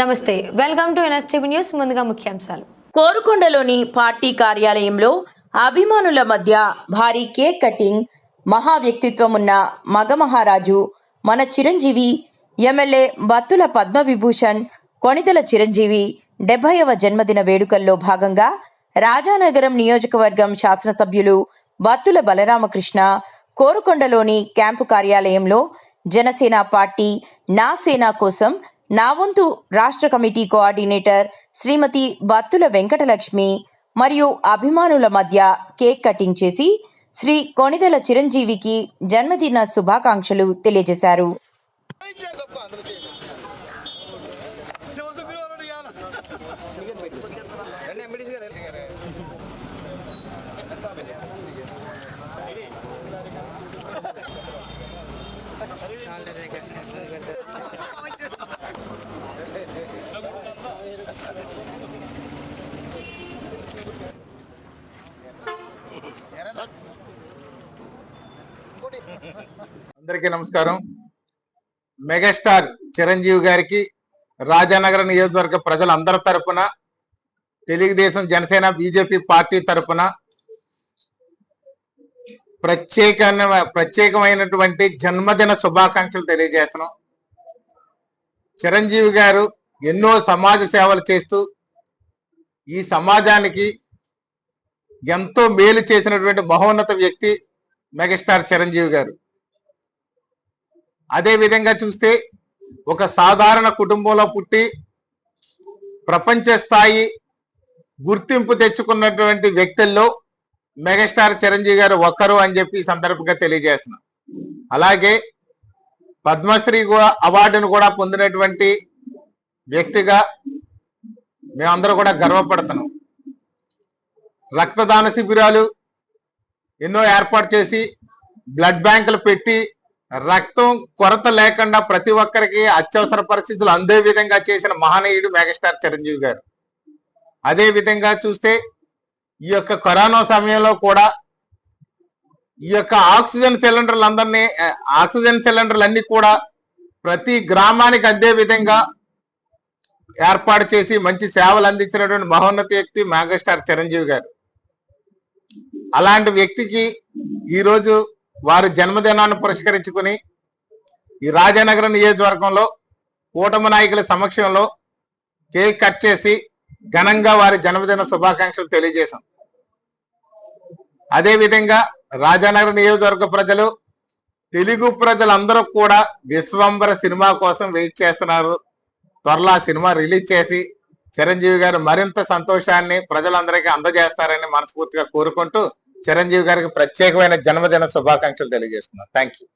నమస్తే welcome to NSTV news. ముందుగా ముఖ్యాంశాలు. కోరుకొండలోని పార్టీ కార్యాలయంలో అభిమానుల మధ్య భారీ కేక్ కటింగ్ మహా వ్యక్తిత్వం ఉన్న మగమహారాజు మన చిరంజీవి ఎమ్మెల్యే బత్తుల పద్మవిభూషణ్ కొణితల చిరంజీవి డెబ్బైవ జన్మదిన వేడుకల్లో భాగంగా రాజానగరం నియోజకవర్గం శాసనసభ్యులు బత్తుల బలరామకృష్ణ కోరుకొండలోని క్యాంపు కార్యాలయంలో జనసేన పార్టీ నా సేన కోసం నా వంతు రాష్ట్ర కమిటీ కోఆర్డినేటర్ శ్రీమతి బత్తుల వెంకటలక్ష్మి మరియు అభిమానుల మధ్య కేక్ కటింగ్ చేసి శ్రీ కొణిదెల చిరంజీవికి జన్మదిన శుభాకాంక్షలు తెలియజేశారు. అందరికీ నమస్కారం. మెగాస్టార్ చిరంజీవి గారికి రాజానగర నియోజకవర్గ ప్రజలందరి తరపున తెలుగుదేశం జనసేన బీజేపీ పార్టీ తరపున ప్రత్యేక ప్రత్యేకమైనటువంటి జన్మదిన శుభాకాంక్షలు తెలియజేస్తున్నాం. చిరంజీవి గారు ఎన్నో సమాజ సేవలు చేస్తూ ఈ సమాజానికి ఎంతో మేలు చేసినటువంటి మహోన్నత వ్యక్తి మెగాస్టార్ చిరంజీవి గారు. అదే విధంగా చూస్తే ఒక సాధారణ కుటుంబంలో పుట్టి ప్రపంచ స్థాయి గుర్తింపు తెచ్చుకున్నటువంటి వ్యక్తుల్లో మెగాస్టార్ చిరంజీవి గారు ఒక్కరు అని చెప్పి సందర్భంగా తెలియజేస్తున్నాం. అలాగే పద్మశ్రీ కూడా- అవార్డును కూడా పొందినటువంటి వ్యక్తిగా మేమందరూ కూడా గర్వపడుతున్నాం. రక్తదాన శిబిరాలు ఎన్నో ఏర్పాటు చేసి బ్లడ్ బ్యాంకులు పెట్టి రక్తం కొరత లేకుండా ప్రతి ఒక్కరికి అత్యవసర పరిస్థితులు అందే విధంగా చేసిన మహనీయుడు మెగాస్టార్ చిరంజీవి గారు. అదే విధంగా చూస్తే ఈ యొక్క కరోనా సమయంలో కూడా ఈ యొక్క ఆక్సిజన్ సిలిండర్లు అందరినీ ఆక్సిజన్ సిలిండర్లు అన్ని కూడా ప్రతి గ్రామానికి అందే విధంగా ఏర్పాటు చేసి మంచి సేవలు అందించినటువంటి మహోన్నత వ్యక్తి మెగాస్టార్ చిరంజీవి గారు. అలాంటి వ్యక్తికి ఈరోజు వారి జన్మదినాన్ని పురస్కరించుకుని ఈ రాజానగరం నియోజకవర్గంలో కూటమి నాయకుల సమక్షంలో కేక్ కట్ చేసి ఘనంగా వారి జన్మదిన శుభాకాంక్షలు తెలియజేశాం. అదే విధంగా రాజానగరం నియోజకవర్గ ప్రజలు తెలుగు ప్రజలందరూ కూడా విశ్వంబర సినిమా కోసం వెయిట్ చేస్తున్నారు. త్వరలో ఆ సినిమా రిలీజ్ చేసి చిరంజీవి గారు మరింత సంతోషాన్ని ప్రజలందరికీ అందజేస్తారని మనస్ఫూర్తిగా కోరుకుంటూ చిరంజీవి గారికి ప్రత్యేకమైన జన్మదిన శుభాకాంక్షలు తెలియజేస్తున్నాను. Thank you